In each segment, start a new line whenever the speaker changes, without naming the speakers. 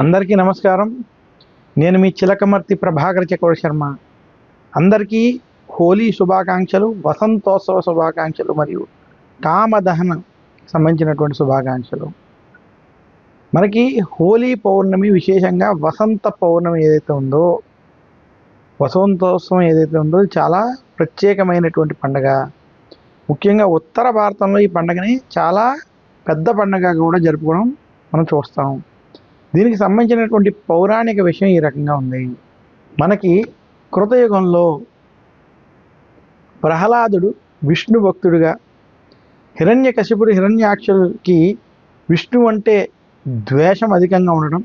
అందరికీ నమస్కారం. నేను మీ చిలకమర్తి ప్రభాకర్ చక్రవర్తి శర్మ. అందరికీ హోలీ శుభాకాంక్షలు వసంతోత్సవ శుభాకాంక్షలు మరియు కామదహన సంబంధించినటువంటి శుభాకాంక్షలు. మనకి హోలీ పౌర్ణమి విశేషంగా వసంత పౌర్ణమి ఏదైతే ఉందో వసంతోత్సవం ఏదైతే ఉందో చాలా ప్రత్యేకమైనటువంటి పండగ. ముఖ్యంగా ఉత్తర భారతంలో ఈ పండగని చాలా పెద్ద పండగ కూడా జరుపుకోవడం మనం చూస్తాం. దీనికి సంబంధించినటువంటి పౌరాణిక విషయం ఈ రకంగా ఉంది. మనకి కృతయుగంలో ప్రహ్లాదుడు విష్ణు భక్తుడుగా హిరణ్య కశిపుడు హిరణ్యాక్షుడికి విష్ణు అంటే ద్వేషం అధికంగా ఉండడం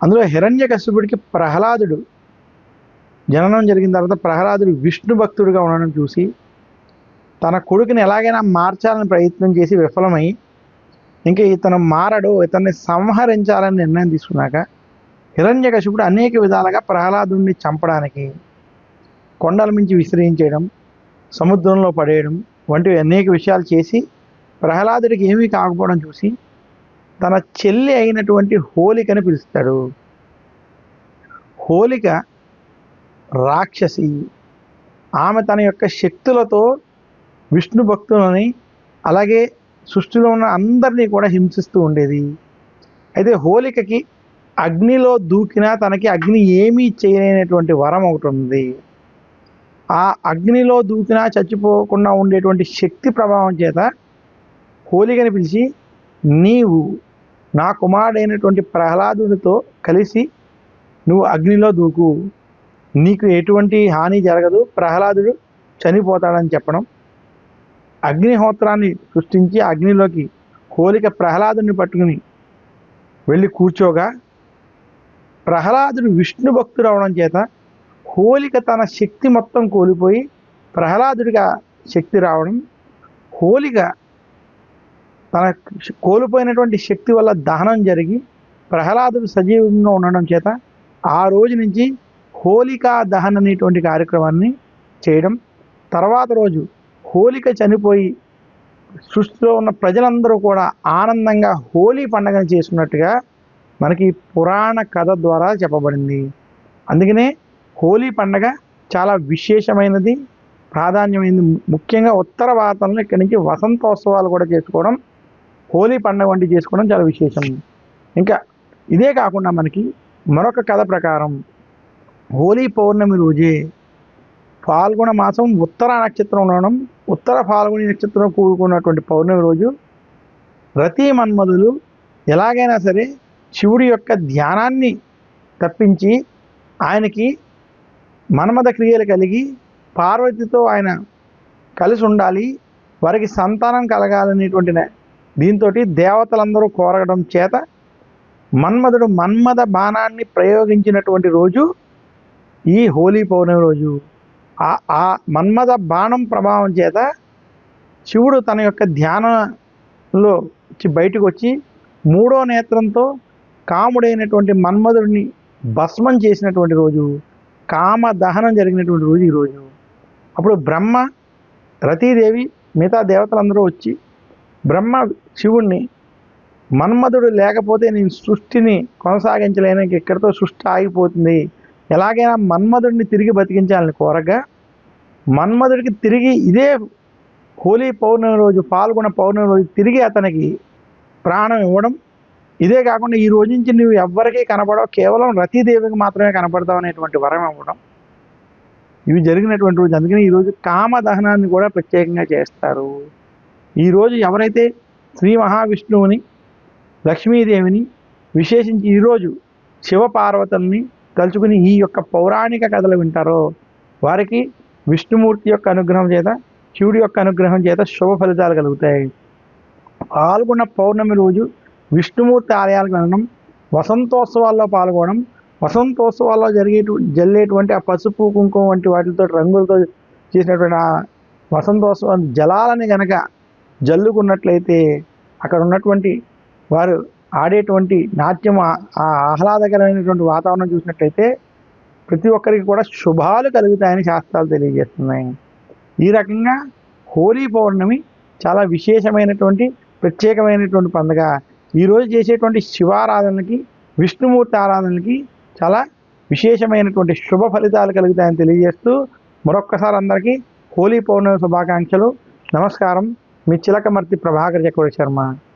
అందులో హిరణ్య కశిపుడికి ప్రహ్లాదుడు జననం జరిగిన తర్వాత ప్రహ్లాదుడు విష్ణు భక్తుడిగా ఉండడం చూసి తన కొడుకుని ఎలాగైనా మార్చాలని ప్రయత్నం చేసి విఫలమై ఇంకా ఇతను మారడు ఇతన్ని సంహరించాలని నిర్ణయం తీసుకున్నాక హిరణ్యకశిపుడు అనేక విధాలుగా ప్రహ్లాదుని చంపడానికి కొండల మించి విసిరించేయడం సముద్రంలో పడేయడం వంటివి అనేక విషయాలు చేసి ప్రహ్లాదుడికి ఏమీ కాకపోవడం చూసి తన చెల్లి అయినటువంటి హోలికని పిలుస్తాడు. హోలిక రాక్షసి. ఆమె తన యొక్క శక్తులతో విష్ణు భక్తులని అలాగే సృష్టిలో ఉన్న అందరినీ కూడా హింసిస్తూ ఉండేది. అయితే హోలికకి అగ్నిలో దూకినా తనకి అగ్ని ఏమీ చేయలేనటువంటి వరం ఒకటి ఉంది. ఆ అగ్నిలో దూకినా చచ్చిపోకుండా ఉండేటువంటి శక్తి ప్రభావం చేత హోలికని పిలిచి నీవు నా కుమారుడైనటువంటి ప్రహ్లాదునితో కలిసి నువ్వు అగ్నిలో దూకు. నీకు ఎటువంటి హాని జరగదు. ప్రహ్లాదుడు చనిపోతాడని చెప్పడం అగ్నిహోత్రాన్ని సృష్టించి అగ్నిలోకి హోలిక ప్రహ్లాదుని పట్టుకుని వెళ్ళి కూర్చోగా ప్రహ్లాదుడు విష్ణు భక్తుడు అవడం చేత హోలిక తన శక్తి మొత్తం కోల్పోయి ప్రహ్లాదుడిగా శక్తి రావడం హోలిక తన కోల్పోయినటువంటి శక్తి వల్ల దహనం జరిగి ప్రహ్లాదుడు సజీవంగా ఉండడం చేత ఆ రోజు నుంచి హోలికా దహన్ అనేటువంటి కార్యక్రమాన్ని చేయడం తర్వాత రోజు హోలిక చనిపోయి సృష్టిలో ఉన్న ప్రజలందరూ కూడా ఆనందంగా హోలీ పండుగను చేసుకున్నట్టుగా మనకి పురాణ కథ ద్వారా చెప్పబడింది. అందుకనే హోలీ పండగ చాలా విశేషమైనది ప్రాధాన్యమైనది. ముఖ్యంగా ఉత్తర భారతంలో ఇక్కడి నుంచి వసంతోత్సవాలు కూడా చేసుకోవడం హోలీ పండుగ వంటి చేసుకోవడం చాలా విశేషం. ఇంకా ఇదే కాకుండా మనకి మరొక కథ ప్రకారం హోలీ పౌర్ణమి రోజే ఫాల్గుణ మాసం ఉత్తర నక్షత్రం ఉండడం ఉత్తర ఫాల్గుని నక్షత్రం కూడుకున్నటువంటి పౌర్ణమి రోజు ప్రతి మన్మధులు ఎలాగైనా సరే శివుడి యొక్క ధ్యానాన్ని తప్పించి ఆయనకి మన్మథ క్రియలు కలిగి పార్వతితో ఆయన కలిసి ఉండాలి వారికి సంతానం కలగాలనేటువంటి దీంతో దేవతలందరూ కోరగడం చేత మన్మధుడు మన్మథ బాణాన్ని ప్రయోగించినటువంటి రోజు ఈ హోలీ పౌర్ణమి రోజు. ఆ ఆ మన్మథ బాణం ప్రభావం చేత శివుడు తన యొక్క ధ్యానంలో బయటకు వచ్చి మూడో నేత్రంతో కాముడైనటువంటి మన్మధుడిని భస్మం చేసినటువంటి రోజు కామ దహనం జరిగినటువంటి రోజు ఈ రోజు. అప్పుడు బ్రహ్మ రతీదేవి మిగతా దేవతలందరూ వచ్చి బ్రహ్మ శివుణ్ణి మన్మధుడు లేకపోతే నేను సృష్టిని కొనసాగించలేను ఇక్కడితో సృష్టి ఆగిపోతుంది ఎలాగైనా మన్మధుడిని తిరిగి బతికించాలని కోరగా మన్మధుడికి తిరిగి ఇదే హోలీ పౌర్ణమి రోజు పాల్గొన్న పౌర్ణమి రోజు తిరిగి అతనికి ప్రాణం ఇవ్వడం. ఇదే కాకుండా ఈ రోజు నుంచి నువ్వు ఎవ్వరికీ కనపడవు కేవలం రతీదేవికి మాత్రమే కనపడతావు అనేటువంటి వరం ఇవ్వడం. ఇవి జరిగినటువంటి రోజు. అందుకని ఈరోజు కామ దహనాన్ని కూడా ప్రత్యేకంగా చేస్తారు. ఈరోజు ఎవరైతే శ్రీ మహావిష్ణువుని లక్ష్మీదేవిని విశేషించి ఈరోజు శివపార్వతుల్ని తలుచుకుని ఈ యొక్క పౌరాణిక కథలు వింటారో వారికి విష్ణుమూర్తి యొక్క అనుగ్రహం చేత శివుడి యొక్క అనుగ్రహం చేత శుభ ఫలితాలు కలుగుతాయి. పాల్గొన్న పౌర్ణమి రోజు విష్ణుమూర్తి ఆలయాలకు వెళ్ళడం వసంతోత్సవాల్లో పాల్గొనడం వసంతోత్సవాల్లో జరిగే జల్లేటువంటి ఆ పసుపు కుంకుమ వంటి వాటితో రంగులతో చేసినటువంటి ఆ వసంతోత్సవం జలాలని గనక జల్లుకున్నట్లయితే అక్కడ ఉన్నటువంటి వారు ఆడేటువంటి నాట్యం ఆ ఆహ్లాదకరమైనటువంటి వాతావరణం చూసినట్లయితే ప్రతి ఒక్కరికి కూడా శుభాలు కలుగుతాయని శాస్త్రాలు తెలియజేస్తున్నాయి. ఈ రకంగా హోలీ పౌర్ణమి చాలా విశేషమైనటువంటి ప్రత్యేకమైనటువంటి పండుగ. ఈరోజు చేసేటువంటి శివారాధనకి విష్ణుమూర్తి ఆరాధనలకి చాలా విశేషమైనటువంటి శుభ ఫలితాలు కలుగుతాయని తెలియజేస్తూ మరొక్కసారి అందరికీ హోలీ పౌర్ణమి శుభాకాంక్షలు. నమస్కారం. మీ చిలకమర్తి ప్రభాకర్ చక్రవర్తి శర్మ.